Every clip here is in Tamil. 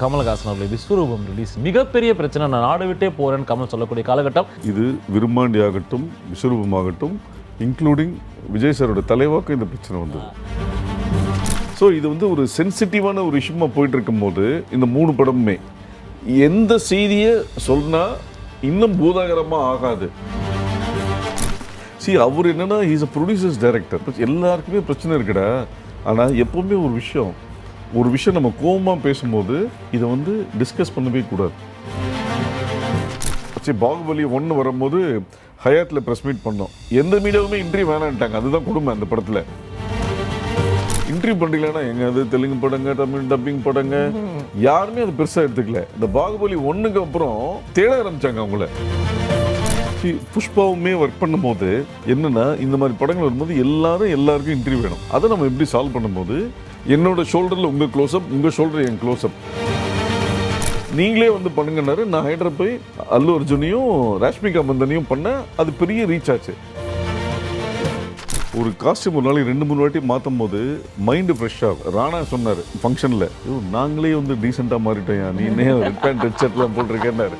கமல்ஹாசன் அவர்களை விஸ்வரூபம் ரிலீஸ் மிகப்பெரிய பிரச்சனை நான் நாடு விட்டே போறேன்னு கமல் சொல்லக்கூடிய காலகட்டம். இது விரும்மாண்டி ஆகட்டும் விஸ்வரூபம் ஆகட்டும் இன்க்ளூடிங் விஜய் சாரோட தலைவாக்கு இந்த பிரச்சனை வந்தது. ஸோ இது வந்து ஒரு சென்சிட்டிவான ஒரு விஷயமா போயிட்டு இருக்கும்போது இந்த மூணு படமுமே எந்த செய்தியை சொன்னால் இன்னும் பூதாகரமாக ஆகாது. சி அவர் என்னன்னா இஸ் அ ப்ரொடியூசர்ஸ் டைரக்டர் எல்லாருக்குமே பிரச்சனை இருக்குடா. ஆனால் எப்பவுமே ஒரு விஷயம் ஒரு விஷயம் நம்ம கோபமாக பேசும்போது இதை வந்து டிஸ்கஸ் பண்ணவே கூடாது. சரி பாகுபலி ஒன்று வரும்போது ஹயாத்தில் ப்ரெஸ் மீட் பண்ணோம். எந்த மீடியாவுமே இன்டர்வியூ வேணான்ட்டாங்க. அதுதான் கொடுமை அந்த படத்தில். இன்டர்வியூ பண்ணுறீங்களா எங்க அது? தெலுங்கு படங்க தமிழ் டப்பிங் படங்க. யாருமே அது பெருசாக எடுத்துக்கல. இந்த பாகுபலி ஒன்றுக்கு அப்புறம் தேட ஆரம்பிச்சாங்க அவங்கள. புஷ்பாவுமே ஒர்க் பண்ணும்போது என்னன்னா இந்த மாதிரி படங்கள் வரும்போது எல்லாரும் எல்லாருக்கும் இன்டர்வியூ வேணும். அதை நம்ம எப்படி சால்வ் பண்ணும்போது என்னோட ஷோல்டரில் உங்கள் க்ளோஸ்அப் உங்கள் ஷோல்டர் என் க்ளோஸ்அப் நீங்களே வந்து பண்ணுங்கன்னாரு. நான் ஹைட்ரப் போய் அல்லு அர்ஜுனையும் ராஷ்மிகா மந்தனையும் பண்ணேன் அது பெரிய ரீச் ஆச்சு. ஒரு காஸ்டியூம் ஒரு நாளைக்கு ரெண்டு மூணு வாட்டி மாற்றும் போது மைண்டு ஃப்ரெஷ் ஆகும் ராணா சொன்னார் ஃபங்க்ஷனில் நாங்களே வந்து டீசெண்டாக மாறிட்டோம் நீ என்ன ரெட் பேண்ட் ரெட் ஷர்ட்லாம் போட்டிருக்கேன்னாரு.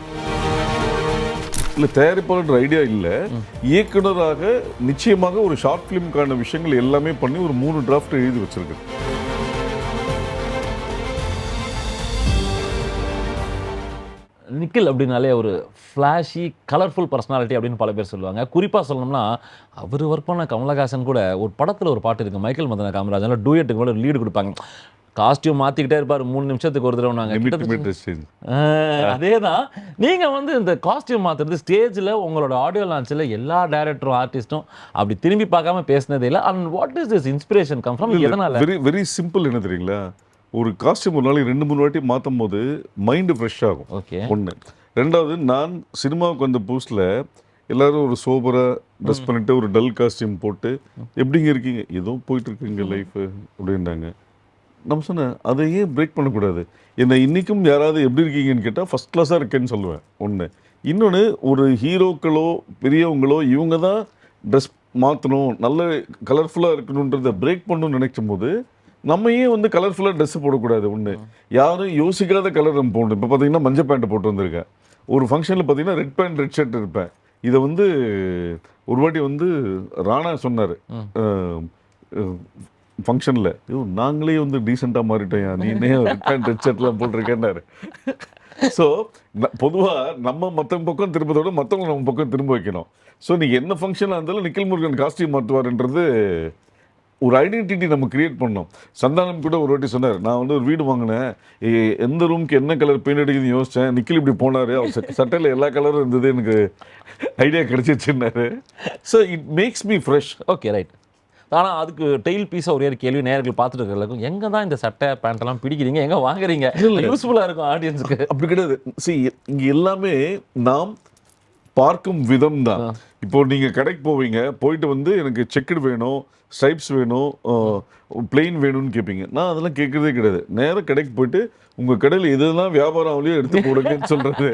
இல்லை தயாரிப்பாளர் ஐடியா இல்லை. இயக்குனராக நிச்சயமாக ஒரு ஷார்ட் ஃபிலிம்கான விஷயங்கள் எல்லாமே பண்ணி ஒரு மூணு டிராஃப்ட் எழுதி வச்சுருக்கேன் நிக்கில் அப்படின்னாலே ஒரு ஃப்ளாஷி கலர்ஃபுல் பர்சனாலிட்டி அப்படின்னு பல பேர் சொல்லுவாங்க. குறிப்பாக சொல்லணும்னா அவர் ஒர்க் பண்ண கமலஹாசன் கூட ஒரு படத்தில் ஒரு பாட்டு இருக்குது மைக்கேல் மதன காமராஜன் டூயட்டுக்கு கூட லீடு கொடுப்பாங்க. காஸ்டியூம் மாற்றிக்கிட்டே இருப்பார். மூணு நிமிஷத்துக்கு ஒரு தடவை நாங்கள் அதே தான் நீங்கள் வந்து இந்த காஸ்டியூம் மாற்றுறது ஸ்டேஜில் உங்களோட ஆடியோ லான்ச்சில் எல்லா டேரக்டரும் ஆர்டிஸ்ட்டும் அப்படி திரும்பி பார்க்காம பேசினதே இல்லை. And what is this inspiration come from எதனால்? வெரி வெரி சிம்பிள் என்ன தெரியுங்களா? ஒரு காஸ்டியூம் ஒரு நாளைக்கு ரெண்டு மூணு வாட்டி மாற்றும் போது மைண்டு ஃப்ரெஷ் ஆகும். ஓகே ஒன்று ரெண்டாவது நான் சினிமாவுக்கு வந்த புதுசில் எல்லாரும் ஒரு சோபராக ட்ரெஸ் பண்ணிட்டு ஒரு டல் காஸ்டியூம் போட்டு எப்படிங்க இருக்கீங்க? ஏதோ போயிட்டு இருக்குங்க லைஃப் அப்படின்றாங்க நம்ம சொன்னேன் அதை ஏன் பிரேக் பண்ணக்கூடாது? என்னை இன்றைக்கும் யாராவது எப்படி இருக்கீங்கன்னு கேட்டால் ஃபஸ்ட் கிளாஸாக இருக்கேன்னு சொல்லுவேன். ஒன்று இன்னொன்று ஒரு ஹீரோக்களோ பெரியவங்களோ இவங்க தான் ட்ரெஸ் மாற்றணும் நல்ல கலர்ஃபுல்லாக இருக்கணுன்றதை பிரேக் பண்ணணும்னு நினைக்கும் போது நம்ம ஏன் வந்து கலர்ஃபுல்லாக ட்ரெஸ் போடக்கூடாது ஒன்று யாரும் யோசிக்காத கலர் நம்ம போடணும். இப்போ பார்த்தீங்கன்னா மஞ்சள் பேண்ட் போட்டு வந்திருக்கேன். ஒரு ஃபங்க்ஷனில் பார்த்தீங்கன்னா ரெட் பேண்ட் ரெட் ஷர்ட் இருப்பேன். இதை வந்து ஒரு வாட்டி வந்து ராணா சொன்னார். ஃபங்க்ஷனில் ஐயோ நாங்களே வந்து டீசெண்டாக மாறிட்டோம் நீ ரெட் பேண்ட் ரெட் ஷர்ட்லாம் போட்டிருக்கேன்னாரு. ஸோ பொதுவாக நம்ம மற்றவங்க பக்கம் திரும்பதோட மற்றவங்க நம்ம பக்கம் திரும்ப வைக்கணும். ஸோ நீங்கள் என்ன ஃபங்க்ஷனாக இருந்தாலும் நிக்கில் முருகன் காஸ்டியூம் மாற்றுவார்ன்றது ஒரு ஐடென்டிட்டி நம்ம கிரியேட் பண்ணோம். சந்தானம் கூட ஒரு வாட்டி சொன்னார் நான் வந்து ஒரு வீடு வாங்கினேன். எந்த ரூம்க்கு என்ன கலர் பெயிண்ட் அடிக்குதுன்னு யோசித்தேன் நிக்கில் இப்படி போனார். அவர் சட்டையில் எல்லா கலரும் இருந்தது. எனக்கு idea கிடைச்சிச்சுன்னாரு so it makes me fresh okay right ஆனால் அதுக்கு டெய்ல் பீஸாக ஒரே ஒரு கேள்வி நேயர்கள் பார்த்துட்டு இருக்கிறதுக்கும் எங்கே தான் இந்த சட்டை பேண்ட்டெல்லாம் பிடிக்கிறீங்க? எங்கே வாங்குறீங்க? யூஸ்ஃபுல்லாக இருக்கும் ஆடியன்ஸுக்கு அப்படி கிடையாது. சி இங்க எல்லாமே நாம் பார்க்கும் விதம் தான் இப்போ நீங்க கடைக்கு போவீங்க போயிட்டு வந்து எனக்கு செக்குடு வேணும் ஸ்ட்ரைப்ஸ் வேணும் பிளெயின் வேணும்னு கேட்பீங்க நான் அதெல்லாம் கேட்கறதே கிடையாது. நேரா கடைக்கு போயிட்டு உங்க கடையில் எதெல்லாம் வியாபாரம் ஆகலையோ எடுத்து போடுங்கன்னு சொல்றது.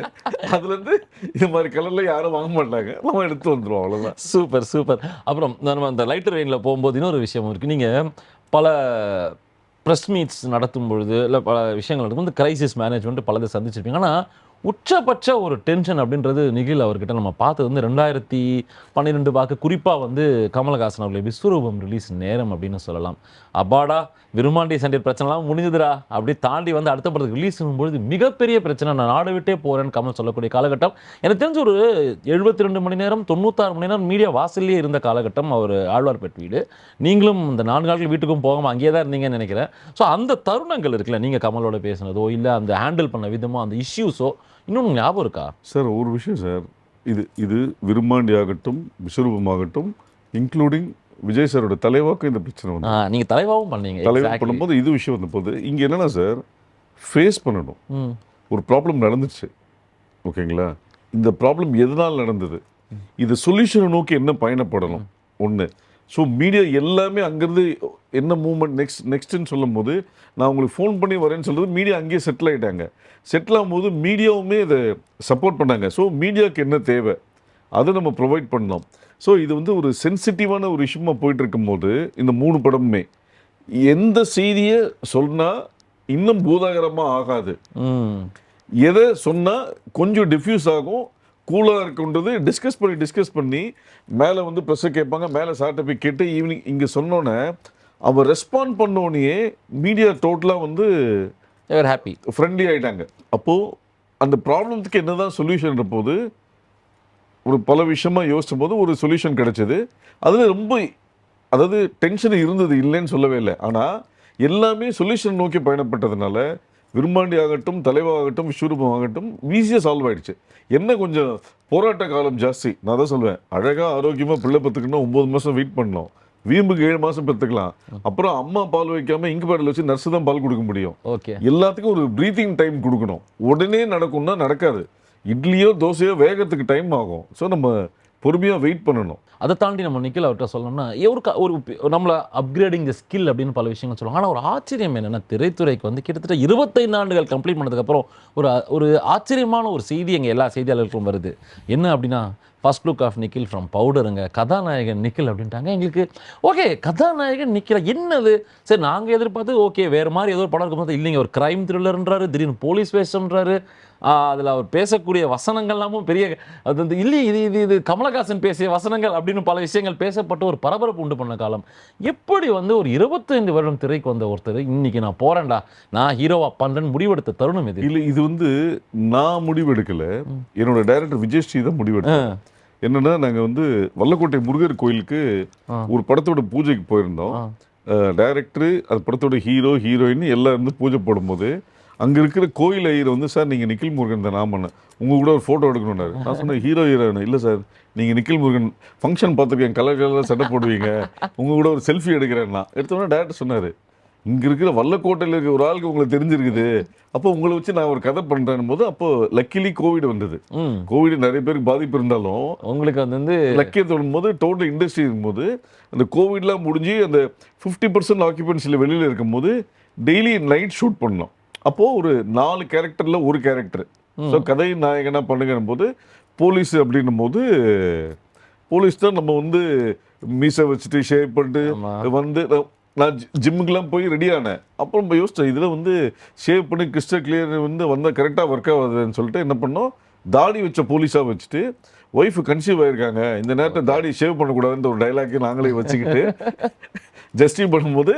அதுல இருந்து இது மாதிரி கலர்ல யாரும் வாங்க மாட்டாங்க. நம்ம எடுத்து வந்துருவோம் அவ்வளவுதான். Super super. அப்புறம் நம்ம அந்த லைட்டர் ரெயினில் போகும்போது இன்னொரு விஷயம் இருக்குது நீங்கள் பல ப்ரெஸ் மீட்ஸ் நடத்தும் பொழுது இல்லை பல விஷயங்கள் நடக்கும் இந்த கிரைசிஸ் மேனேஜ்மெண்ட் பலதை சந்திச்சிருப்பீங்க. ஆனால் உச்சபட்ச ஒரு டென்ஷன் அப்படின்றது நிகில் அவர்கிட்ட நம்ம பார்த்தது வந்து ரெண்டாயிரத்தி பன்னிரெண்டு பார்க்க குறிப்பாக வந்து கமலஹாசன் அவர்களை விஸ்வரூபம் ரிலீஸ் நேரம் அப்படின்னு சொல்லலாம். அப்பாடா விரும்மாண்டி சண்டை பிரச்சனைலாம் முடிஞ்சதுடா. அப்படி தாண்டி வந்து அடுத்த படத்துக்கு ரிலீஸ் பொழுது மிகப்பெரிய பிரச்சனை நான் நாடு விட்டே போகிறேன்னு கமல் சொல்லக்கூடிய காலகட்டம். எனக்கு தெரிஞ்ச ஒரு எழுபத்தி ரெண்டு மணி நேரம் தொண்ணூத்தாறு மணி நேரம் மீடியா வாசல்லே இருந்த காலகட்டம் அவர் ஆழ்வார்பேட் வீடு. நீங்களும் இந்த நான்கு நாட்கள் வீட்டுக்கும் போகாமல் அங்கேயே தான் இருந்தீங்கன்னு நினைக்கிறேன். ஸோ அந்த தருணங்கள் இருக்குல்ல நீங்கள் கமலோட பேசுனதோ இல்லை அந்த ஹேண்டில் பண்ண விதமோ அந்த இஷ்யூஸோ உங்களுக்கு ஞாபகம் இருக்கா? சார் ஒரு விஷயம் சார். இது இது விரும்மாண்டி ஆகட்டும் விஸ்வரூபமாகட்டும் இன்க்ளூடிங் விஜய் சாரோட தலைவாக்கு இந்த பிரச்சனை வந்து நீங்கள் தலைவாவும் பண்ணீங்க exactly. பண்ணும்போது இது விஷயம் வந்த போது இங்கே என்னன்னா சார் ஃபேஸ் பண்ணணும். ஒரு ப்ராப்ளம் நடந்துச்சு. ஓகேங்களா? இந்த ப்ராப்ளம் எதனால் நடந்தது? இது சொல்யூஷனை நோக்கி என்ன பயணப்படணும்? ஒன்று ஸோ மீடியா எல்லாமே அங்கேருந்து என்ன மூவ்மெண்ட் நெக்ஸ்ட் நெக்ஸ்ட்னு சொல்லும் போது நான் உங்களுக்கு ஃபோன் பண்ணி வரேன்னு சொல்கிறது மீடியா அங்கேயே செட்டில் ஆகிட்டாங்க செட்டில் ஆகும்போது மீடியாவுமே இதை சப்போர்ட் பண்ணாங்க. ஸோ மீடியாவுக்கு என்ன தேவை? அதை நம்ம ப்ரொவைட் பண்ணோம் ஸோ இது வந்து ஒரு சென்சிட்டிவான ஒரு விஷயமா போயிட்டு இருக்கும்போது இந்த மூணு படமுமே எந்த செய்தியை சொன்னால் இன்னும் பூதாகரமா ஆகாது. எதை சொன்னா கொஞ்சம் டிஃப்யூஸ் ஆகும் கூலாக இருக்குன்றது டிஸ்கஸ் பண்ணி டிஸ்கஸ் பண்ணி மேலே வந்து ப்ரெஸ்ஸை கேட்பாங்க மேலே சார்ட்ட போய் கேட்டு ஈவினிங் இங்கே சொன்னோன்னே அவன் ரெஸ்பாண்ட் பண்ணோடனே மீடியா டோட்டலாக வந்து ஹாப்பி ஃப்ரெண்ட்லி ஆயிட்டாங்க. அப்போது அந்த ப்ராப்ளத்துக்கு என்னதான் சொல்யூஷன் போது ஒரு பல விஷயமா யோசிச்சும் போது ஒரு சொல்யூஷன் கிடைச்சது. அதில் ரொம்ப அதாவது டென்ஷன் இருந்தது இல்லைன்னு சொல்லவே இல்லை. ஆனால் எல்லாமே சொல்யூஷன் நோக்கி பயணப்பட்டதுனால விரும்பாண்டி ஆகட்டும் தலைவாகட்டும் விஸ்வரூபம் ஆகட்டும் ஈஸியாக சால்வ் ஆயிடுச்சு. என்ன கொஞ்சம் போராட்ட காலம் ஜாஸ்தி. நான் தான் சொல்லுவேன் அழகாக ஆரோக்கியமாக பிள்ளை பெற்றுக்கணும் ஒம்பது மாதம் வெயிட் பண்ணணும். வீம்புக்கு ஏழு மாதம் பெற்றுக்கலாம் அப்புறம் அம்மா பால் வைக்காம இங்கு பேட்டில் வச்சு நர்ஸு தான் பால் கொடுக்க முடியும். ஓகே எல்லாத்துக்கும் ஒரு ப்ரீத்திங் டைம் கொடுக்கணும். உடனே நடக்கும்னா நடக்காது. இட்லியோ தோசையோ வேகத்துக்கு டைம் ஆகும். ஸோ நம்ம பொறுமையாக வெயிட் பண்ணணும். அதை தாண்டி நம்ம நிக்கில் அவர்கிட்ட சொல்லணும்னா ஒரு க- ஒரு நம்மளை அப்கிரேடிங் த ஸ்கில் அப்படின்னு பல விஷயங்கள் சொல்லுவாங்க. ஆனால் ஒரு ஆச்சரியம் என்னன்னா திரைத்துறைக்கு வந்து கிட்டத்தட்ட இருபத்தைந்து ஆண்டுகள் கம்ப்ளீட் பண்ணதுக்கப்புறம் ஒரு ஒரு ஆச்சரியமான ஒரு செய்தி எங்கள் எல்லா செய்தியாளர்களுக்கும் வருது. என்ன அப்படின்னா first look of Nikhil from பவுடருங்க கதாநாயகன் நிக்கில் அப்படின்ட்டாங்க. எங்களுக்கு ஓகே கதாநாயகன் நிக்கில் என்னது? சரி நாங்கள் எதிர்பார்த்து ஓகே வேறு மாதிரி ஏதோ ஒரு படம் இருக்கும்போது இல்லைங்க ஒரு கிரைம் த்ரில்லர்ன்றாரு திடீர்னு போலீஸ் வேஷம்ன்றாரு. அதில் அவர் பேசக்கூடிய வசனங்கள்லாமும் பெரிய அது வந்து இல்லை இது இது இது கமலஹாசன் பேசிய வசனங்கள் அப்படின்னு பல விஷயங்கள் பேசப்பட்டு ஒரு பரபரப்பு உண்டு பண்ண காலம். எப்படி வந்து ஒரு இருபத்தைந்து வருடம் திரைக்கு வந்த ஒருத்தர் இன்னைக்கு நான் போறேன்டா நான் ஹீரோவா பண்றேன்னு முடிவெடுத்த தருணம் இது இல்லை இது வந்து நான் முடிவெடுக்கல. என்னோட டைரக்டர் விஜய் ஸ்ரீ தான் முடிவெடுத்தேன் என்னன்னா நாங்கள் வந்து வல்லக்கோட்டை முருகர் கோயிலுக்கு. ஒரு படத்தோட பூஜைக்கு போயிருந்தோம். டைரக்டர் அது படத்தோட ஹீரோ ஹீரோயின் எல்லாம் இருந்து பூஜை போடும்போது அங்கே இருக்கிற கோயில் ஐயர் வந்து சார் நீங்கள் நிக்கில் முருகன் தான் நான் பண்ணேன். உங்கள் கூட ஒரு ஃபோட்டோ எடுக்கணும்னாரு. நான் சொன்னேன் ஹீரோ ஹீரோயின் இல்லை சார் நீங்கள் நிக்கில் முருகன் ஃபங்க்ஷன் பார்த்துருக்கேன் கலர் கலரில் சட்டை போடுவீங்க. உங்கள் கூட ஒரு செல்ஃபி எடுக்கிறேன்னா. எடுத்தோன்னே டேரக்டர் சொன்னார் இங்கே இருக்கிற வல்லக்கோட்டையில் இருக்கிற ஒரு ஆளுக்கு உங்களுக்கு தெரிஞ்சிருக்குது. அப்போ உங்களை வச்சு நான் ஒரு கதை பண்ணுறேன் போது அப்போ லக்கிலி கோவிட் வந்தது. கோவிட் நிறைய பேருக்கு பாதிப்பு இருந்தாலும் உங்களுக்கு அது வந்து லக்கியை தொடும்போது டோட்டல் இண்டஸ்ட்ரி இருக்கும்போது அந்த கோவிட்லாம் முடிஞ்சு அந்த ஃபிஃப்டி பர்சன்ட் ஆக்குபென்சியில் வெளியில் இருக்கும்போது டெய்லி நைட் ஷூட் பண்ணோம். அப்போது ஒரு நாலு கேரக்டரில் ஒரு கேரக்டர். ஸோ கதை நாயகனாக பண்ணுங்கிற போது போலீஸ் அப்படின்னும் போது போலீஸ் தான் நம்ம வந்து மீசை வச்சுட்டு ஷேப் பண்ணிட்டு. வந்து நான் நான் ஜி- ஜிம்முக்கெல்லாம் போய் ரெடி ஆனேன். அப்புறம் நம்ம யோசிச்சேன் இதில் வந்து ஷேவ் பண்ணி கிறிஸ்டல் கிளியர் வந்து வந்தால் கரெக்டாக ஒர்க் ஆகுதுன்னு சொல்லிட்டு என்ன பண்ணோம்? தாடி வச்ச போலீஸாக வச்சுட்டு ஒய்ஃப் கன்சீவ் ஆயிருக்காங்க. இந்த நேரத்தை தாடி ஷேவ் பண்ணக்கூடாதுன்ற ஒரு டைலாக்கை நாங்களே வச்சுக்கிட்டு ஜஸ்டிஃபை பண்ணும்போது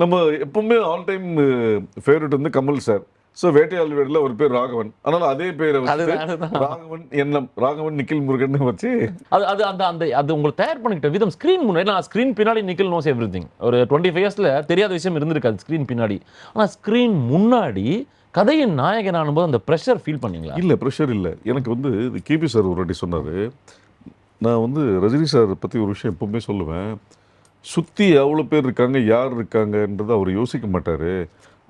நம்ம எப்பவுமே ஆல் டைம் ஃபேவரட் வந்து கமல் சார் ஸோ வேட்டையாள் வீடில் ஒரு பேர் ராகவன். அதனால அதே பேரை வச்சு. ராகவன் எண்ணம் ராகவன் நிக்கில் முருகன் வச்சு அது அது அந்த அந்த அது உங்களுக்கு தயார் பண்ணிக்கிட்ட விதம் ஸ்க்ரீன் முன்னாடி நான் ஸ்க்ரீன் பின்னாடி நிக்கல் நோஸ் எவ்ரி திங் ஒரு டுவெண்ட்டி ஃபைவ் இயர்ஸில் தெரியாத விஷயம் இருந்திருக்காது ஸ்க்ரீன் பின்னாடி. ஆனால் ஸ்க்ரீன் முன்னாடி கதையின் நாயகன் ஆனும்போது அந்த ப்ரெஷர் ஃபீல் பண்ணீங்களா? இல்லை ப்ரெஷர் இல்லை. எனக்கு வந்து இது கேபி சார் ஒரு வாட்டி சொன்னார். நான் வந்து ரஜினி சார் பற்றி ஒரு விஷயம் எப்பவுமே சொல்லுவேன். சுற்றி எவ்வளோ பேர் இருக்காங்க யார் இருக்காங்கன்றதை அவர் யோசிக்க மாட்டார்.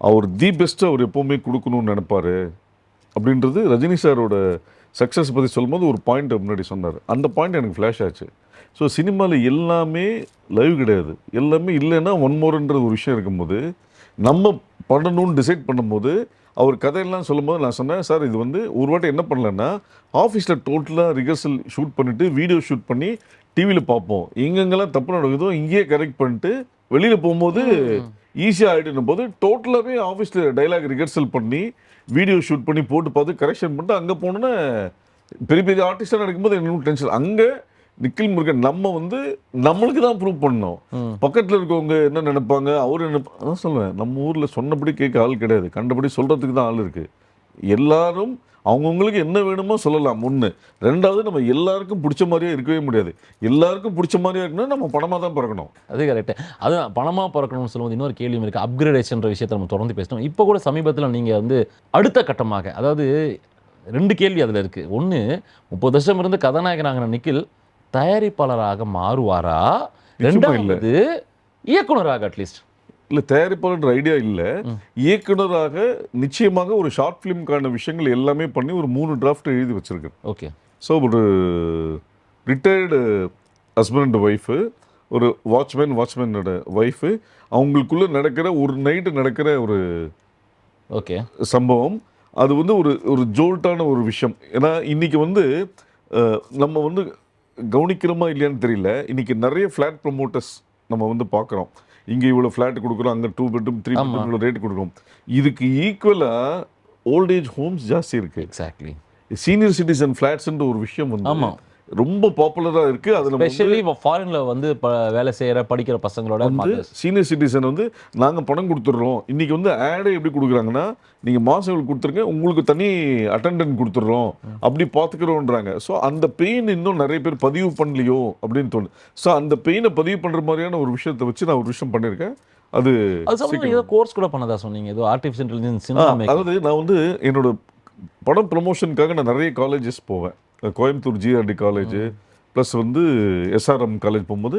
அவர் தி பெஸ்ட்டை அவர் எப்போவுமே கொடுக்கணும்னு நினைப்பாரு. அப்படின்றது ரஜினி சாரோட சக்ஸஸ் பற்றி சொல்லும்போது ஒரு பாயிண்ட் முன்னாடி சொன்னார். அந்த பாயிண்ட் எனக்கு ஃப்ளாஷ் ஆச்சு. ஸோ சினிமாவில் எல்லாமே லைவ் கிடையாது. எல்லாமே இல்லைன்னா ஒன் மோர்ன்றது ஒரு விஷயம் இருக்கும்போது நம்ம பண்ணணும்னு டிசைட் பண்ணும்போது அவர் கதையெல்லாம் சொல்லும்போது நான் சொன்னேன் சார் இது வந்து ஒரு வாட்டி என்ன பண்ணலன்னா ஆஃபீஸில் டோட்டலாக ரிஹர்சல் ஷூட் பண்ணிவிட்டு வீடியோ ஷூட் பண்ணி டிவியில் பார்ப்போம். எங்கெங்கெல்லாம் தப்பு நடக்குதோ இங்கேயே கரெக்ட் பண்ணிட்டு வெளியில் போகும்போது ஈஸியாக ஆகிடுன போது டோட்டலாகவே ஆஃபீஸில் டைலாக் ரிஹர்சல் பண்ணி வீடியோ ஷூட் பண்ணி போட்டு பார்த்து கரெக்ஷன் பண்ணிட்டு அங்கே போனோன்னே பெரிய பெரிய ஆர்டிஸ்டாக நடக்கும்போது எனக்கு டென்ஷன் அங்கே நிக்கில் முருகன் நம்ம வந்து நம்மளுக்கு தான் ப்ரூவ் பண்ணோம். பக்கத்தில் இருக்கவங்க என்ன நினைப்பாங்க அவர் என்ன அதான் சொல்லுவேன் நம்ம ஊரில் சொன்னபடி கேட்க ஆள் கிடையாது. கண்டபடி சொல்கிறதுக்கு தான் ஆள் இருக்குது எல்லாரும் அவங்கவுங்களுக்கு என்ன வேணுமோ சொல்லலாம். ஒன்று ரெண்டாவது நம்ம எல்லாருக்கும் பிடிச்ச மாதிரியே இருக்கவே முடியாது. எல்லாருக்கும் பிடிச்ச மாதிரியே இருக்கணும்னா நம்ம பணமாக தான் பிறக்கணும். அது கரெக்ட் அதுதான் பணமாக பிறக்கணும்னு சொல்லும்போது இன்னொரு கேள்வியும் இருக்குது அப்கிரேடேஷன்ற விஷயத்தை நம்ம தொடர்ந்து பேசணும். இப்போ கூட சமீபத்தில் நீங்கள் வந்து அடுத்த கட்டமாக அதாவது ரெண்டு கேள்வி அதில் இருக்குது ஒன்று முப்பது வருஷம் இருந்து கதாநாயகனாகிற நிக்கில் தயாரிப்பாளராக மாறுவாரா. ரெண்டாவது இயக்குனராக அட்லீஸ்ட் இல்லை தயாரிப்பாளர் ஐடியா இல்லை. இயக்குனராக நிச்சயமாக ஒரு ஷார்ட் ஃபிலிம்க்கான விஷயங்கள் எல்லாமே பண்ணி ஒரு மூணு டிராஃப்ட் எழுதி வச்சிருக்கேன். ஓகே. ஸோ ஒரு ரிட்டையர்டு ஹஸ்பண்ட் ஒய்ஃபு ஒரு வாட்ச்மேன் வாட்ச்மேனோட ஒய்ஃபு அவங்களுக்குள்ளே நடக்கிற ஒரு நைட்டு நடக்கிற ஒரு ஓகே. சம்பவம். அது வந்து ஒரு ஒரு ஜோல்ட்டான ஒரு விஷயம். ஏன்னா இன்னைக்கு வந்து நம்ம வந்து கவனிக்கிறோமா இல்லையான்னு தெரியல. இன்னைக்கு நிறைய ஃப்ளாட் ப்ரொமோட்டர்ஸ் நம்ம வந்து பார்க்குறோம். இங்கே இவ்வளோ ஃப்ளாட் கொடுக்குறோம் அங்கே டூ பெட்ரூம் த்ரீ பெட்ரூம் இவ்வளோ ரேட் கொடுக்குறோம். இதுக்கு ஈக்குவலாக ஓல்டேஜ் ஹோம்ஸ் ஜாஸ்தி இருக்கு. எக்ஸாக்ட்லி சீனியர் சிட்டிசன் ஃப்ளாட்ஸ்ன்ற ஒரு விஷயம் வந்து ஆமா. ரொம்ப பாப்புலராக இருக்கு. அதில் ஸ்பெஷலி ஃபாரின்ல வந்து ப- வேலை செய்யற படிக்கிற பசங்களோட வந்து. சீனியர் சிட்டிசன் வந்து நாங்கள் பணம் கொடுத்துட்றோம். இன்னைக்கு வந்து ஆடை எப்படி கொடுக்குறாங்கன்னா நீங்கள் மாதம் கொடுத்துருங்க உங்களுக்கு தனி அட்டெண்டன்ட் கொடுத்துட்றோம். அப்படி பார்த்துக்கிறோன்றாங்க ஸோ அந்த பெயின் இன்னும் நிறைய பேர் பதிவு பண்ணலையோ? அப்படின்னு தோணுது ஸோ அந்த பெயினை பதிவு பண்ணுற மாதிரியான ஒரு விஷயத்தை வச்சு நான் ஒரு விஷயம் பண்ணியிருக்கேன். அது ஏதோ கோர்ஸ் கூட பண்ணதா சொன்னீங்க? ஏதோ ஆர்டிஃபிஷியல் இன்டெலிஜென்ஸ் அதாவது நான் வந்து என்னோட படம் ப்ரமோஷனுக்காக நான் நிறைய காலேஜஸ் போவேன். கோயம்புத்தூர் ஜிஆர்டி காலேஜ் ப்ளஸ் வந்து எஸ்ஆர்எம் காலேஜ் போகும்போது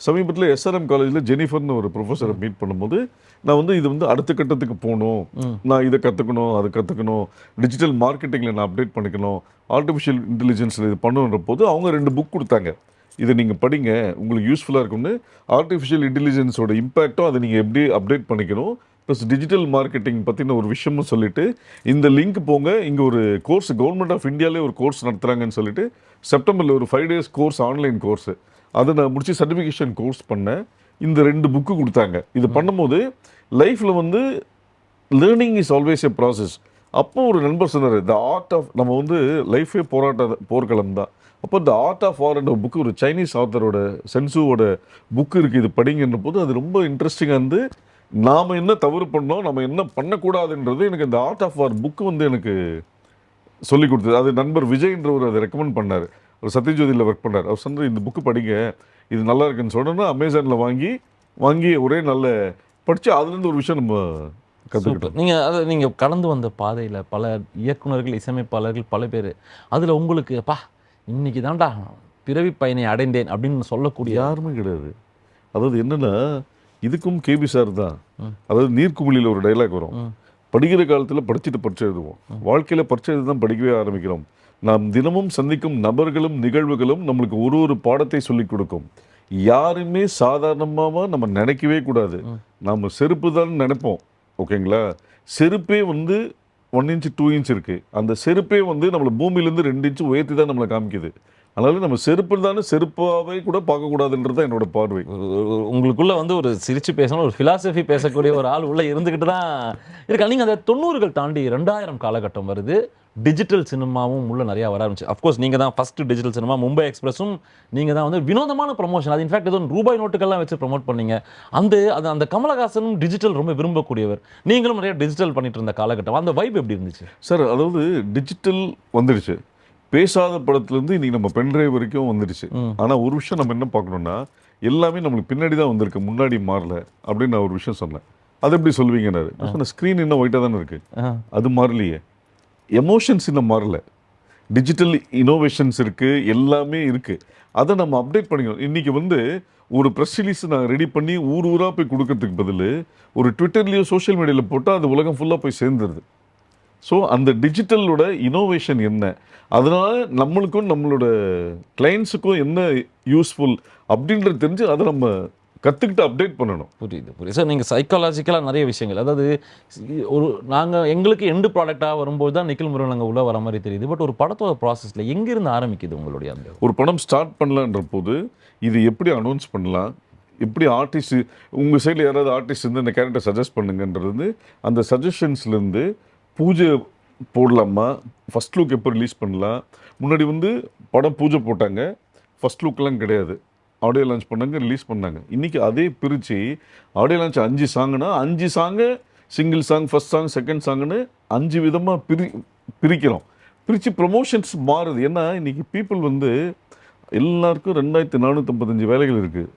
சமீபத்தில் எஸ்ஆர்எம் காலேஜில் ஜெனிஃபர்னு ஒரு ப்ரொஃபஸரை மீட் பண்ணும்போது நான் வந்து இது வந்து அடுத்த கட்டத்துக்கு போகணும். நான் இதை கற்றுக்கணும் அதை கற்றுக்கணும் டிஜிட்டல் மார்க்கெட்டிங்கில் நான் அப்டேட் பண்ணிக்கணும். ஆர்டிஃபிஷியல் இன்டெலிஜென்ஸில் இது பண்ணுன்ற போது அவங்க ரெண்டு புக் கொடுத்தாங்க. இதை நீங்கள் படிங்க உங்களுக்கு யூஸ்ஃபுல்லாக இருக்கும்னு. ஆர்டிஃபிஷியல் இன்டெலிஜென்ஸோட இம்பேக்டும் அதை நீங்கள் எப்படி அப்டேட் பண்ணிக்கணும் ப்ளஸ் டிஜிட்டல் மார்க்கெட்டிங் பற்றின ஒரு விஷயமும் சொல்லிட்டு இந்த லிங்க் போங்க. இங்கே ஒரு கோர்ஸ் கவர்மெண்ட் ஆஃப் இந்தியாவிலே ஒரு கோர்ஸ் நடத்துகிறாங்கன்னு சொல்லிட்டு செப்டம்பரில் ஒரு five days course online course அதை நான் முடிச்சு சர்டிஃபிகேஷன் கோர்ஸ் பண்ணேன். இந்த ரெண்டு புக்கு கொடுத்தாங்க. இது பண்ணும்போது லைஃப்பில் வந்து learning is always a process அப்போ ஒரு நண்பர் சொன்னார் த ஆர்ட் ஆஃப் நம்ம வந்து லைஃபே போராட்ட போர்க்களம் தான். அப்போ இந்த ஆர்ட் ஆஃப் வார்ன்ற புக்கு ஒரு சைனீஸ் ஆத்தரோட சென்சுவோட புக்கு இருக்குது இது படிங்கன்ற போது அது ரொம்ப இன்ட்ரெஸ்டிங்காக இருந்து நாம் என்ன தவறு பண்ணோம் நம்ம என்ன பண்ணக்கூடாதுன்றது எனக்கு இந்த ஆர்ட் ஆஃப் வார் புக்கு வந்து எனக்கு சொல்லி கொடுத்தது. அது நண்பர் விஜய்ன்றவர் அதை ரெக்கமெண்ட் பண்ணார். அவர் சத்யஜோதியில் ஒர்க் பண்ணார் அவர் சொன்னார் இந்த புக்கு படிங்க இது நல்லா இருக்குன்னு சொன்னோன்னா அமேசானில் வாங்கி வாங்கி ஒரே நல்ல படித்து அதுலேருந்து ஒரு விஷயம் நம்ம கற்றுக்கிட்டோம் சூப்பர் நீங்க அதை நீங்க கடந்து வந்த பாதையில பல இயக்குனர்கள் இசையமைப்பாளர்கள் பல பேர் அதுல உங்களுக்கு பா இன்னைக்கு தான்டா பிறவி பயனை அடைந்தேன் அப்படின்னு சொல்லக்கூடிய யாருமே கிடையாது. அதாவது என்னன்னா இதுக்கும் கேபி சார் தான். அதாவது நீர்க்குமிழியில் ஒரு டைலாக் வரும். படிக்கிற காலத்தில் படிச்சுட்டு பரிச்சை எழுதுவோம். வாழ்க்கையில் பரிச்சை எழுதி தான் படிக்கவே ஆரம்பிக்கிறோம். நாம் தினமும் சந்திக்கும் நபர்களும் நிகழ்வுகளும் நம்மளுக்கு ஒரு ஒரு பாடத்தை சொல்லிக் கொடுக்கும். யாருமே சாதாரணமாக நம்ம நினைக்கவே கூடாது. நம்ம செருப்பு தான் நினைப்போம். ஓகேங்களா? செருப்பே வந்து ஒன் இன்ச் டூ இன்ச் இருக்கு. அந்த செருப்பே வந்து நம்மளை பூமியிலேருந்து ரெண்டு இன்ச் உயர்த்தி தான் நம்மளை காமிக்குது. அதனால நம்ம செருப்பு தானே செருப்பாவே கூட பார்க்கக்கூடாதுன்றது தான் என்னோட பார்வை. உங்களுக்குள்ள வந்து ஒரு சிரிச்சு பேசணும் ஒரு ஃபிலாசபி பேசக்கூடிய ஒரு ஆள் உள்ள இருந்துகிட்டு தான் இருக்கா? நீங்க அந்த தொண்ணூறுகள் தாண்டி ரெண்டாயிரம் காலகட்டம் வருது. டிஜிட்டல் சினிமாவும் உள்ள நிறைய வர ஆரம்பிச்சு. அஃப்கோர்ஸ் நீங்க தான் ஃபர்ஸ்ட் டிஜிட்டல் சினிமா மும்பை எக்ஸ்பிரஸும் நீங்க தான் வந்து வினோதமான ப்ரமோஷன் அது இன்ஃபேக்ட் ஏதோ ரூபாய் நோட்டுகள்லாம் வச்சு ப்ரோமோட் பண்ணீங்க. அந்த அது அந்த கமலஹாசனும் டிஜிட்டல் ரொம்ப விரும்பக்கூடியவர். நீங்களும் நிறைய டிஜிட்டல் பண்ணிட்டு இருந்த காலகட்டம். அந்த வைப் எப்படி இருந்துச்சு? சார் அதாவது டிஜிட்டல் வந்துடுச்சு. பேசாத படத்துலேருந்து இன்னைக்கு நம்ம பென்ட்ரைவ் வரைக்கும் வந்துடுச்சு. ஆனால் ஒரு விஷயம் நம்ம என்ன பார்க்கணும்னா எல்லாமே நம்மளுக்கு பின்னாடி தான் வந்திருக்கு முன்னாடி மாறல அப்படின்னு நான் ஒரு விஷயம் சொன்னேன். அது எப்படி சொல்லுவீங்கன்னாரு? நான் ஸ்க்ரீன் இன்னும் ஒயிட்டாக தானே இருக்கு. ஆ. அது மாறலையே. எமோஷன்ஸ் இன்னும் மாறல. டிஜிட்டல் இனோவேஷன்ஸ் இருக்கு எல்லாமே இருக்கு. அதை நம்ம அப்டேட் பண்ணிக்கணும். இன்னைக்கு வந்து ஒரு ப்ரெஸ் ரிலீஸ் நான் ரெடி பண்ணி ஊர் ஊராக போய் கொடுக்கறதுக்கு பதில் ஒரு ட்விட்டர்லேயோ சோஷியல் மீடியாவில் போட்டால் அது உலகம் ஃபுல்லாக போய் சேர்ந்துருது. ஸோ அந்த டிஜிட்டலோட இனோவேஷன் என்ன? அதனால நம்மளுக்கும் நம்மளோட கிளைண்ட்ஸுக்கும் என்ன யூஸ்ஃபுல் அப்படின்றது தெரிஞ்சு அதை நம்ம கற்றுக்கிட்டு அப்டேட் பண்ணணும். புரியுது புரியுது. சார் நீங்கள் சைக்காலஜிக்கலாக நிறைய விஷயங்கள் அதாவது ஒரு நாங்கள் எங்களுக்கு எண்டு ப்ராடக்டாக வரும்போது தான் நிக்கில் முருகன் நாங்கள் உள்ளே வர மாதிரி தெரியுது. பட் ஒரு படத்தோட ப்ராசஸில் எங்கேருந்து ஆரம்பிக்குது உங்களுடைய அந்த ஒரு படம் ஸ்டார்ட் பண்ணலான்ற போது இது எப்படி அனௌன்ஸ் பண்ணலாம்? எப்படி ஆர்டிஸ்ட் உங்கள் சைடில் யாராவது ஆர்டிஸ்ட் இருந்து இந்த கேரக்டர் சஜஸ்ட் பண்ணுங்கன்றது அந்த சஜஷன்ஸ்லேருந்து பூஜை போடலாமா? ஃபர்ஸ்ட் லுக் எப்போ ரிலீஸ் பண்ணலாம்? முன்னாடி வந்து படம் பூஜை போட்டாங்க. ஃபர்ஸ்ட் லுக்லாம் கிடையாது. ஆடியோ லான்ச் பண்ணாங்க ரிலீஸ் பண்ணாங்க. இன்றைக்கி அதே பிரித்து ஆடியோ லான்ச் அஞ்சு சாங்குனா அஞ்சு song single song first song second சாங்னு அஞ்சு விதமாக பிரி பிரிக்கிறோம். பிரித்து ப்ரொமோஷன்ஸ் மாறுது. ஏன்னா இன்றைக்கி பீப்புள் வந்து எல்லாருக்கும் ரெண்டாயிரத்தி நானூற்றம்பத்தஞ்சு வேலைகள் இருக்குது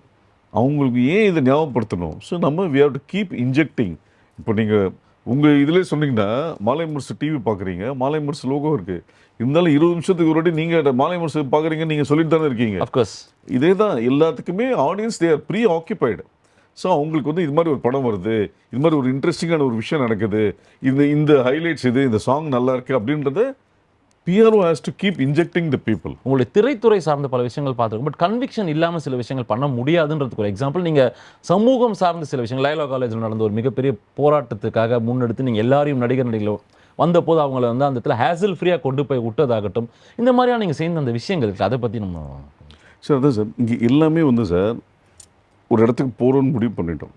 அவங்களுக்கு ஏன் இதை ஞாபகப்படுத்தணும்? ஸோ நம்ம we have to keep injecting இப்போ நீங்கள் உங்கள் இதிலே சொன்னீங்கன்னா மாலை முரசு டிவி பார்க்குறீங்க மாலை முரசு லோகோ இருக்குது இருந்தாலும் இருபது நிமிஷத்துக்கு ஒரு வாட்டி நீங்கள் மாலை முரசு பார்க்குறீங்க நீங்கள் சொல்லிட்டு தானே இருக்கீங்க. அஃப்கோர்ஸ் இதே தான் எல்லாத்துக்குமே audience they are preoccupied so அவங்களுக்கு வந்து இது மாதிரி ஒரு படம் வருது இது மாதிரி ஒரு இன்ட்ரெஸ்டிங்கான ஒரு விஷயம் நடக்குது இந்த இந்த ஹைலைட்ஸ் இது இந்த சாங் நல்லா இருக்கு அப்படின்றத PRO has to keep injecting the people உங்களுடைய திரைத்துறை சார்ந்த பல விஷயங்கள் பார்த்துருக்கோம். பட் கன்விக்ஷன் இல்லாமல் சில விஷயங்கள் பண்ண முடியாதுன்றதுக்கு ஒரு எக்ஸாம்பிள் நீங்கள் சமூகம் சார்ந்த சில விஷயங்கள் லைலா காலேஜில் நடந்த ஒரு மிகப்பெரிய போராட்டத்துக்காக முன்னெடுத்து நீங்கள் எல்லாரையும் நடிகர் நடிகளை வந்தபோது அவங்கள வந்து அந்த இடத்துல ஹேசல் ஃப்ரீயாக கொண்டு போய் விட்டதாகட்டும். இந்த மாதிரியான நீங்கள் செய்த அந்த விஷயங்கள் இருக்கு. அதை பற்றி நம்ம சார் அதான் சார் இங்கே எல்லாமே வந்து சார் ஒரு இடத்துக்கு போகிறோன்னு முடிவு பண்ணிட்டோம்.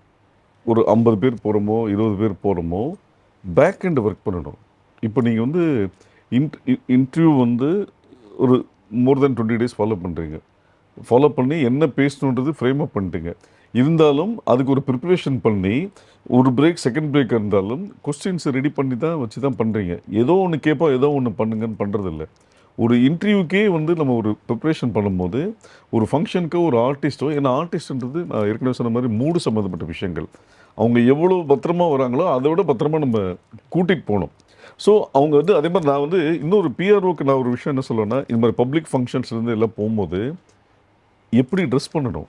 ஒரு ஐம்பது பேர் போகிறோமோ இருபது பேர் போகிறோமோ பேக் எண்ட் ஒர்க் பண்ணணும். இப்போ நீங்கள் வந்து இன்டர்வியூ வந்து ஒரு more than twenty days follow பண்ணுறீங்க ஃபாலோ பண்ணி என்ன பேசணுன்றது ஃப்ரேம் அப் பண்ணிட்டீங்க. இருந்தாலும் அதுக்கு ஒரு ப்ரிப்பரேஷன் பண்ணி ஒரு பிரேக் செகண்ட் பிரேக் இருந்தாலும் கொஸ்டின்ஸ் ரெடி பண்ணி தான் வச்சு தான் பண்ணுறீங்க ஏதோ ஒன்று கேட்போம் ஏதோ ஒன்று பண்ணுங்கன்னு பண்ணுறதில்ல ஒரு இன்டர்வியூக்கே வந்து நம்ம ஒரு ப்ரிப்பரேஷன் பண்ணும்போது ஒரு ஃபங்க்ஷனுக்கு ஒரு ஆர்டிஸ்ட்டோ ஏன்னா ஆர்டிஸ்ட்ன்றது நான் ஏற்கனவே சொன்ன மாதிரி மூடு சம்மந்தப்பட்ட விஷயங்கள். அவங்க எவ்வளோ பத்திரமா வராங்களோ அதை விட பத்திரமா நம்ம கூட்டிகிட்டு போகணும். ஸோ அவங்க வந்து அதே மாதிரி நான் வந்து இன்னொரு பிஆர்ஓக்கு நான் ஒரு விஷயம் என்ன சொல்லுவேன்னா இந்த மாதிரி பப்ளிக் ஃபங்க்ஷன்ஸ்லேருந்து எல்லாம் போகும்போது எப்படி ட்ரெஸ் பண்ணணும்?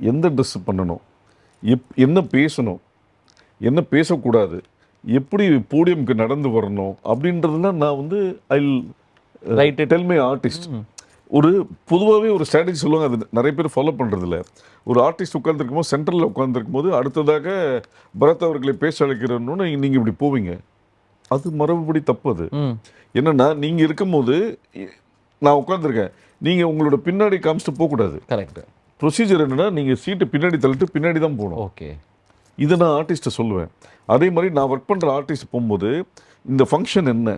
எந்த ட்ரெஸ் பண்ணணும்? எப் என்ன பேசணும்? என்ன பேசக்கூடாது? எப்படி போடியம்க்கு நடந்து வரணும்? அப்படின்றதுலாம் நான் வந்து I Right. Tell my. Artist ஒரு பொதுவாகவே ஒரு ஸ்ட்ராட்டஜி சொல்லுவாங்க. அது நிறைய பேர் ஃபாலோ பண்ணுறதில்ல ஒரு ஆர்டிஸ்ட் உட்காந்துருக்கும் போது சென்டரில் உட்காந்துருக்கும் போது அடுத்ததாக பரத் அவர்களை பேச அழைக்கிறோன்னு நீங்கள் இப்படி போவீங்க. அது மரபுபடி தப்பு அது என்னன்னா நீங்கள் இருக்கும்போது நான் உட்காந்துருக்கேன் நீங்கள் உங்களோட பின்னாடி காமிச்சிட்டு போகக்கூடாது. கரெக்ட் ப்ரொசீஜர் என்னன்னா நீங்கள் சீட்டு பின்னாடி தள்ளிட்டு பின்னாடி தான் போகணும். ஓகே. இதை நான் ஆர்டிஸ்ட்டை சொல்லுவேன். அதே மாதிரி நான் ஒர்க் பண்ணுற ஆர்டிஸ்ட் போகும்போது இந்த ஃபங்க்ஷன் என்ன?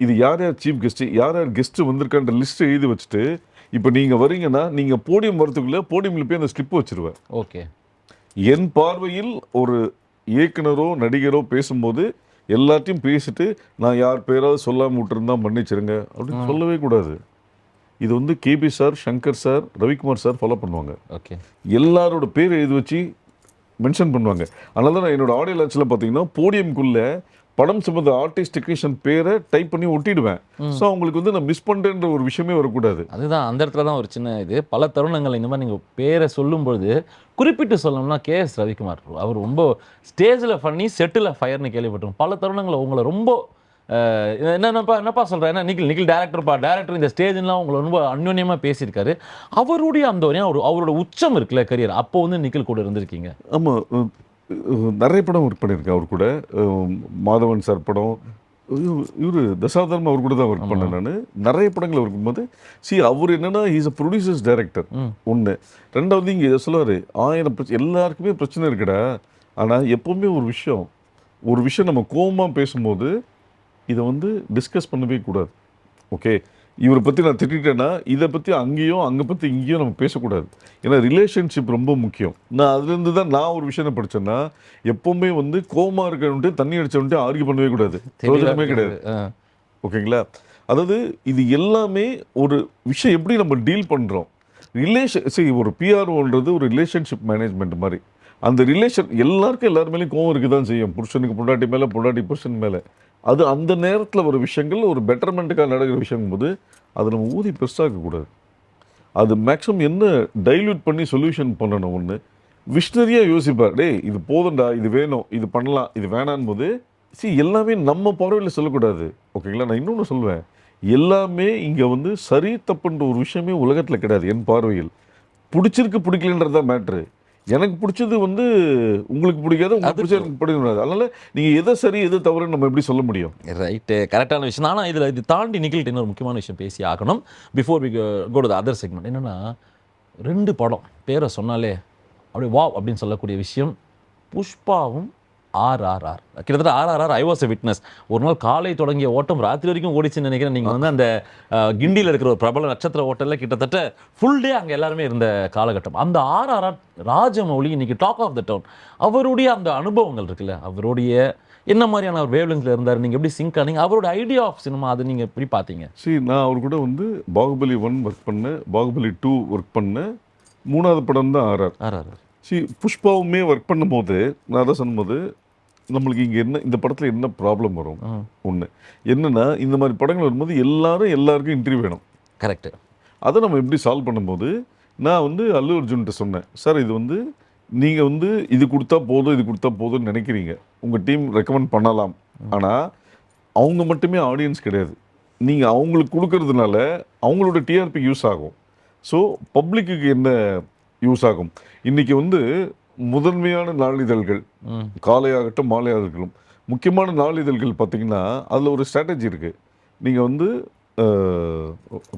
இது யார் யார் சீஃப் கெஸ்ட்டு யார் யார் கெஸ்ட்டு வந்திருக்கான்ற லிஸ்ட்டை எழுதி வச்சுட்டு இப்போ நீங்கள் வரீங்கன்னா நீங்கள் போடியம் வரதுக்குள்ளே போடியமில் போய் அந்த ஸ்லிப் வச்சிருவேன். ஓகே. என் பார்வையில் ஒரு இயக்குனரோ நடிகரோ பேசும்போது எல்லாத்தையும் பேசிட்டு நான் யார் பேராவது சொல்லாமல் விட்டுருந்தா மன்னிச்சிருங்க. அப்படின்னு சொல்லவே கூடாது. இது வந்து KP sir Shankar sir Ravikumar sir follow பண்ணுவாங்க. ஓகே. எல்லாரோட பேர் எழுதி வச்சு மென்ஷன் பண்ணுவாங்க. அதனால தான் நான் என்னோட ஆடியோ லான்ச்சில் பார்த்தீங்கன்னா போடியம்குள்ளே படம் சம்பந்த ஆர்டிஸ்ட் டெக்னீஷியன் பேரை டைப் பண்ணி ஒட்டிடுவேன். ஸோ அவங்களுக்கு வந்து நான் மிஸ் பண்ணுறேன்ற ஒரு விஷயமே வரக்கூடாது. அதுதான் அந்த இடத்துல தான் ஒரு சின்ன இது. பல தருணங்கள் இந்த மாதிரி நீங்கள் பேரை சொல்லும்பொழுது குறிப்பிட்டு சொல்லணும்னா கே எஸ் ரவிக்குமார். அவர் ரொம்ப ஸ்டேஜில் பண்ணி செட்டில் ஃபயர்னு கேள்விப்பட்டோம் பல தருணங்கள் உங்களை ரொம்ப அஹ், என்னென்னப்பா என்னப்பா சொல்கிறேன் என்ன நிக்கில் நிக்கில் டேரக்டர்ப்பா டேரக்டர் இந்த ஸ்டேஜ்லாம் உங்களை ரொம்ப அந்யோன்யமாக பேசியிருக்காரு. அவருடைய அந்த ஒரு அவர் அவரோட உச்சம் இருக்குல்ல கரியர் அப்போ வந்து நிக்கில் கூட இருந்திருக்கீங்க. ஆமாம் நிறைய படம் ஒர்க் பண்ணியிருக்கேன். அவர் கூட மாதவன் சார் படம் இவர் தசாதர்மா அவர் கூட தான் ஒர்க் பண்ணேன் நான். நிறைய படங்கள் ஒர்க் பண்ணும்போது சி அவர் என்னன்னா இஸ் அ ப்ரொடியூசர்ஸ் டைரக்டர். ஒன்று ரெண்டாவது இங்கே சொல்லுவார் ஆயிரம் பிரச்சனை எல்லாருக்குமே பிரச்சனை இருக்குடா. ஆனால் எப்போவுமே ஒரு விஷயம் ஒரு விஷயம் நம்ம கோபமாக பேசும்போது இதை வந்து டிஸ்கஸ் பண்ணவே கூடாது. ஓகே? இவரை பற்றி நான் திட்டேன்னா இதை பற்றி அங்கேயும் அங்கே பற்றி இங்கேயும் நம்ம பேசக்கூடாது. ஏன்னா ரிலேஷன்ஷிப் ரொம்ப முக்கியம். நான் அதுலேருந்து தான் நான் ஒரு விஷயம் படித்தேன்னா எப்போவுமே வந்து கோமா இருக்கணுன்ட்டு தண்ணி அடிச்சவன்ட்டு ஆர்கியூ பண்ணவே கூடாது. பிரயோஜனமே கிடையாது. ஓகேங்களா? அதாவது இது எல்லாமே ஒரு விஷயம் எப்படி நம்ம டீல் பண்ணுறோம் ரிலேஷன் சரி ஒரு பிஆர்ஓன்றது ஒரு ரிலேஷன்ஷிப் மேனேஜ்மெண்ட் மாதிரி. அந்த ரிலேஷன் எல்லாருக்கும் எல்லார் மேலேயும் கோவம் இருக்க தான் செய்யும். புருஷனுக்கு பொண்டாட்டி மேலே பொண்டாட்டி புருஷன் மேலே. அது அந்த நேரத்தில் ஒரு விஷயங்கள் ஒரு பெட்டர்மெண்ட்டுக்காக நடக்கிற விஷயங்கும் போது அதை நம்ம ஊதி பெருசாக்கக்கூடாது. அது மேக்ஸிமம் என்ன டைல்யூட் பண்ணி சொல்யூஷன் பண்ணணும் ஒன்று விஷனரியாக யோசிப்பார். டே இது போதும்டா இது வேணும் இது பண்ணலாம் இது வேணான் போது சி எல்லாமே நம்ம பார்வையில் சொல்லக்கூடாது. ஓகேங்களா? நான் இன்னொன்று சொல்லுவேன் எல்லாமே இங்கே வந்து சரி தப்புன்ற ஒரு விஷயமே உலகத்தில் கிடையாது என் பார்வையில். பிடிச்சிருக்கு பிடிக்கலன்றது தான் மேட்ரு எனக்கு பிடிச்சது வந்து உங்களுக்கு பிடிக்காது உங்களுக்கு பிடிச்சது எனக்கு பிடிக்காது அதனால நீங்கள் எதை சரி எது தவறுன்னு நம்ம எப்படி சொல்ல முடியும்? ரைட்டு கரெக்டான விஷயம். ஆனால் இதில் இது தாண்டி நிகழ்ட்டு இன்னொரு முக்கியமான விஷயம் பேசி ஆகணும். Before we go to other segment என்னென்னா ரெண்டு படம் பேரை சொன்னாலே அப்படியே வா அப்படின்னு சொல்லக்கூடிய விஷயம் புஷ்பாவும் ஆர்ஆர்ஆர். கிட்டத்தட்ட RRR I was a witness ஒரு நாள் காலை தொடங்கிய ஓட்டம் ராத்திரி வரைக்கும் ஓடிச்சுன்னு நினைக்கிறேன். நீங்கள் வந்து அந்த கிண்டியில் இருக்கிற ஒரு பிரபல நட்சத்திர ஓட்டலில் கிட்டத்தட்ட ஃபுல் டே அங்கே எல்லாருமே இருந்த காலகட்டம். அந்த ஆர்ஆர்ஆர் ராஜமௌலி இன்னைக்கு டாக் ஆஃப் த டவுன் அவருடைய அந்த அனுபவங்கள் இருக்குல்ல அவருடைய என்ன மாதிரியான ஒரு வேவ்லெங்ஸில் இருந்தார் நீங்கள் எப்படி சிங்க் ஆனீங்க அவரோட ஐடியா ஆஃப் சினிமா அது நீங்கள் எப்படி பார்த்தீங்க? சரி நான் அவர் கூட வந்து பாகுபலி ஒன் ஒர்க் பண்ணேன் பாகுபலி டூ ஒர்க் பண்ணேன் மூணாவது படம் தான் ஆர்ஆர் ஆர்ஆர் சரி புஷ்பாவுமே ஒர்க் பண்ணும்போது நான் தான் சொன்னபோது நம்மளுக்கு இங்கே என்ன இந்த படத்தில் என்ன ப்ராப்ளம் வரும்? ஒன்று என்னன்னா இந்த மாதிரி படங்கள் வரும்போது எல்லாரும் எல்லாருக்கும் இன்டர்வியூ வேணும். கரெக்டு அதை நம்ம எப்படி சால்வ் பண்ணும்போது நான் வந்து அல்லு அர்ஜுன்கிட்ட சொன்னேன் சார் இது வந்து நீங்கள் வந்து இது கொடுத்தா போதும் இது கொடுத்தா போதும்னு நினைக்கிறீங்க. உங்கள் டீம் ரெக்கமெண்ட் பண்ணலாம். ஆனால் அவங்க மட்டுமே ஆடியன்ஸ் கிடையாது. நீங்கள் அவங்களுக்கு கொடுக்கறதுனால அவங்களோட டிஆர்பி யூஸ் ஆகும். ஸோ பப்ளிக்கு என்ன யூஸ் ஆகும்? இன்றைக்கி வந்து முதன்மையான நாளிதழ்கள் காலையாகட்டும் மாலையாகட்டும். முக்கியமான நாளிதழ்கள் பார்த்தீங்கன்னா அதில் ஒரு ஸ்ட்ராட்டஜி இருக்குது நீங்கள் வந்து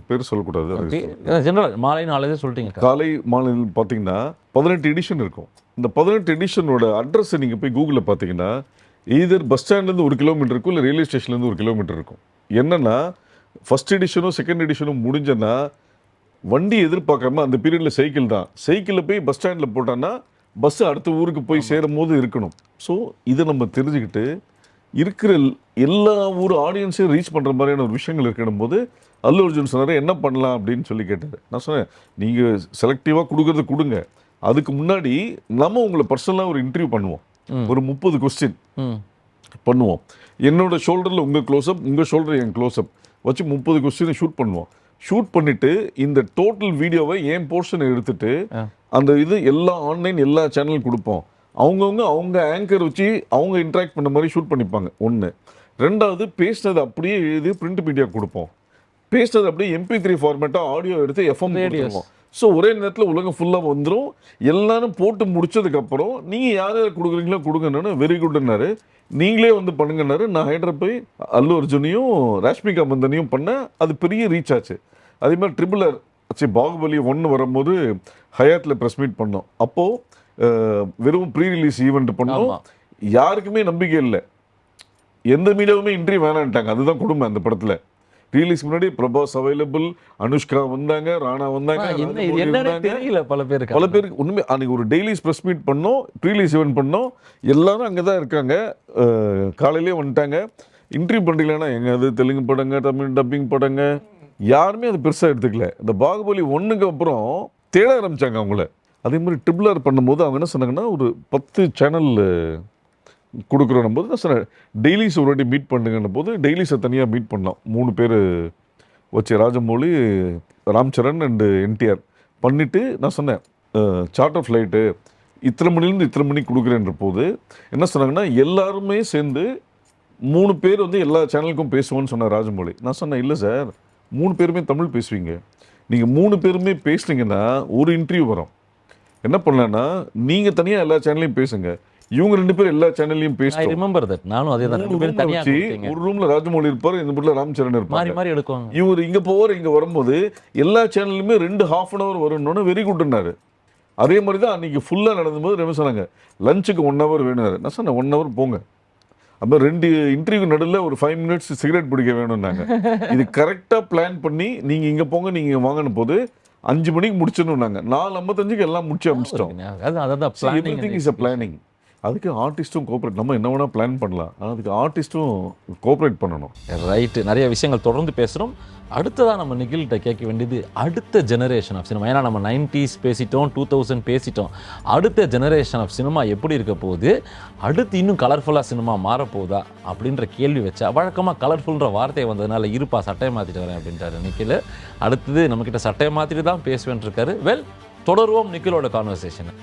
பேர் சொல்லக்கூடாது ஜெனரல் மாலை நாளே சொல்லிட்டீங்க. காலை மாலை பார்த்தீங்கன்னா பதினெட்டு எடிஷன் இருக்கும். இந்த பதினெட்டு எடிஷனோட அட்ரஸை நீங்கள் போய் கூகுளில் பார்த்தீங்கன்னா எய்தர் பஸ் ஸ்டாண்ட்லேருந்து ஒரு கிலோமீட்டர் இருக்கும் இல்லை ரயில்வே ஸ்டேஷன்லேருந்து ஒரு கிலோமீட்டர் இருக்கும். என்னன்னா ஃபர்ஸ்ட் எடிஷனும் செகண்ட் எடிஷனும் முடிஞ்சனா வண்டி எதிர்பார்க்காம அந்த பீரியடில் சைக்கிள் தான். சைக்கிளில் போய் பஸ் ஸ்டாண்டில் போட்டான்னா பஸ் அடுத்த ஊருக்கு போய் சேரும் போது இருக்கணும். ஸோ இதை நம்ம தெரிஞ்சுக்கிட்டு இருக்கிற எல்- எல்லா ஊர் ஆடியன்ஸையும் ரீச் பண்ணுற மாதிரியான ஒரு விஷயங்கள் இருக்கணும் போது அல்லு அர்ஜுன் சொன்னார் என்ன பண்ணலாம்? அப்படின்னு சொல்லி கேட்டார். நான் சொன்னேன் நீங்கள் செலக்டிவாக கொடுக்கறது கொடுங்க. அதுக்கு முன்னாடி நம்ம உங்களை பர்சனலாக ஒரு இன்டர்வியூ பண்ணுவோம். ஒரு முப்பது கொஸ்டின் பண்ணுவோம். என்னோட ஷோல்டரில் உங்கள் க்ளோஸ்அப் உங்கள் ஷோல்டர் என் க்ளோஸ்அப் வச்சு முப்பது கொஸ்டினை ஷூட் பண்ணுவோம். ஷூட் பண்ணிட்டு இந்த டோட்டல் வீடியோவை என் போர்ஷனை எடுத்துட்டு. அந்த இது எல்லா ஆன்லைன் எல்லா சேனல் கொடுப்போம். அவங்கவுங்க அவங்க ஆங்கர் வச்சு அவங்க இன்ட்ராக்ட் பண்ண மாதிரி ஷூட் பண்ணிப்பாங்க. ஒன்று ரெண்டாவது பேசினது அப்படியே எழுதி பிரிண்ட் மீடியா கொடுப்போம். பேசினது அப்படியே எம்பி த்ரீ ஃபார்மேட்டாக ஆடியோ எடுத்து எஃப்எம் கொடுத்துருவோம். ஸோ ஒரே நேரத்தில் உலகம் ஃபுல்லாக வந்துடும் எல்லாரும் போட்டு முடிச்சதுக்கப்புறம் நீங்கள் யார் யார் கொடுக்குறீங்களோ கொடுங்கன்னு வெரி குட்னாரு நீங்களே வந்து பண்ணுங்கன்னாரு. நான் ஹைட்ரா போய் அல்லு அர்ஜுனையும் ராஷ்மிகா மந்தனையும் பண்ணேன் அது பெரிய ரீச் ஆச்சு. அதே மாதிரி ட்ரிபிள் ஆர் சரி பாகுபலி ஒன்று வரும்போது ஹயாத்தில் ப்ரெஸ் மீட் பண்ணோம். அப்போது வெறும் ப்ரீ ரிலீஸ் ஈவெண்ட் பண்ணோம். யாருக்குமே நம்பிக்கை இல்லை. எந்த மீடியாவுமே இன்ட்ரி வேணான்ட்டாங்க. அதுதான் கொடுமை அந்த படத்தில். ரிலீஸ் முன்னாடி பிரபாஸ் அவைலபிள் அனுஷ்கா வந்தாங்க ராணா வந்தாங்க. தெரியல பல பேருக்கு. பல பேருக்கு உண்மை அன்னைக்கு ஒரு டெய்லிஸ் ப்ரெஸ் மீட் பண்ணோம் ப்ரீலீஸ் ஈவெண்ட் பண்ணோம். எல்லாரும் அங்கே தான் இருக்காங்க காலையிலே வந்துட்டாங்க. இன்டர்வியூ பண்ணுறீங்களா எங்க அது தெலுங்கு படங்க தமிழ் டப்பிங் படங்க? யாருமே அது பெருசாக எடுத்துக்கல. இந்த பாகுபலி ஒன்றுக்கு அப்புறம் தேட ஆரம்பிச்சாங்க அவங்கள. அதே மாதிரி ட்ரிபிள் ஆர் பண்ணும்போது அவங்க என்ன சொன்னாங்கன்னா ஒரு பத்து சேனல் கொடுக்குறோம் போது நான் டெய்லி டெய்லிஸ் ஒரு வாட்டி மீட் பண்ணுங்கன்ன போது டெய்லிஸை தனியாக மீட் பண்ணலாம். மூணு பேர் வச்சு ராஜமௌலி ராம்சரண் அண்டு என்டிஆர். பண்ணிவிட்டு நான் சொன்னேன் சார்ட்டர் ஃப்ளைட்டு இத்தனை மணிலேருந்து இத்தனை மணிக்கு கொடுக்குறேன்ற போது என்ன சொன்னாங்கன்னா எல்லாருமே சேர்ந்து மூணு பேர் வந்து எல்லா சேனலுக்கும் பேசுவோன்னு சொன்னார் ராஜமௌலி. நான் சொன்னேன் இல்லை சார் மூணு பேருமே தமிழ் பேசுவீங்க. நீங்கள் மூணு பேருமே பேசுனீங்கன்னா ஒரு இன்டர்வியூ வரும். என்ன பண்ணலான்னா நீங்கள் தனியாக எல்லா சேனல்லையும் பேசுங்கள் இவங்க ரெண்டு பேரும் எல்லா சேனல்லையும் பேசுவோம் ரிமெம்பர் தட் நானும் அதே தான். ரெண்டு பேரும் தனியா. ஒரு ரூம்ல ராஜமௌலி இருப்பாரு இந்த வீட்ல ராம்சரண் மாறி இருப்பாங்க. மாறி எடுக்குவாங்க. இவர் இங்க போவார் இங்க வரும்போது எல்லா சேனல்லுமே ரெண்டு ஹாஃப் அன் ஹவர் வரும்னு வெரி குட்னாரு அதே மாதிரி தான் அன்னைக்கு ஃபுல்லாக நடந்தபோது ரெண்டு சொன்னாங்க லஞ்சுக்கு ஒன் ஹவர் வேணும்னாரு. நான் சொன்னேன் ஒன் ஹவர் போங்க. அப்போ ரெண்டு இன்டர்வியூ நடுவில் ஒரு ஃபைவ் மினிட்ஸ் சிகரெட் பிடிக்க வேணும்னாங்க. இது கரெக்டாக பிளான் பண்ணி நீங்கள் இங்கே போங்க நீங்கள் வாங்கின போது அஞ்சு மணிக்கு முடிச்சிடணும்னாங்க. நாலு ஐம்பத்தஞ்சுக்கு எல்லாம் முடிச்சு அமிச்சிட்டோம். Everything is a planning அதுக்கு ஆர்டிஸ்ட்டும் கோஆப்ரேட் நம்ம என்ன வேணால் பிளான் பண்ணலாம். ஆனால் அதுக்கு ஆர்டிஸ்ட்டும் கோஆப்ரேட் பண்ணணும். ரைட்டு நிறைய விஷயங்கள் தொடர்ந்து பேசுகிறோம் அடுத்ததாக நம்ம நிகில்கிட்ட கேட்க வேண்டியது அடுத்த ஜெனரேஷன் ஆஃப் சினிமா ஏன்னா நம்ம நைன்டிஸ் பேசிட்டோம் டூ தௌசண்ட் பேசிட்டோம். அடுத்த ஜெனரேஷன் ஆஃப் சினிமா எப்படி இருக்க போகுது? அடுத்து இன்னும் கலர்ஃபுல்லாக சினிமா மாறப்போகுதா? அப்படின்ற கேள்வி வச்சா வழக்கமாக கலர்ஃபுல்ன்ற வார்த்தை வந்ததுனால இருப்பா சட்டையை மாற்றிட்டு வரேன் அப்படின்றாரு நிக்கில் அடுத்தது நம்மக்கிட்ட சட்டையை மாற்றிட்டு தான் பேசுவேன் இருக்காரு. வெல் தொடருவோம் நிக்கிலோட கான்வர்சேஷனை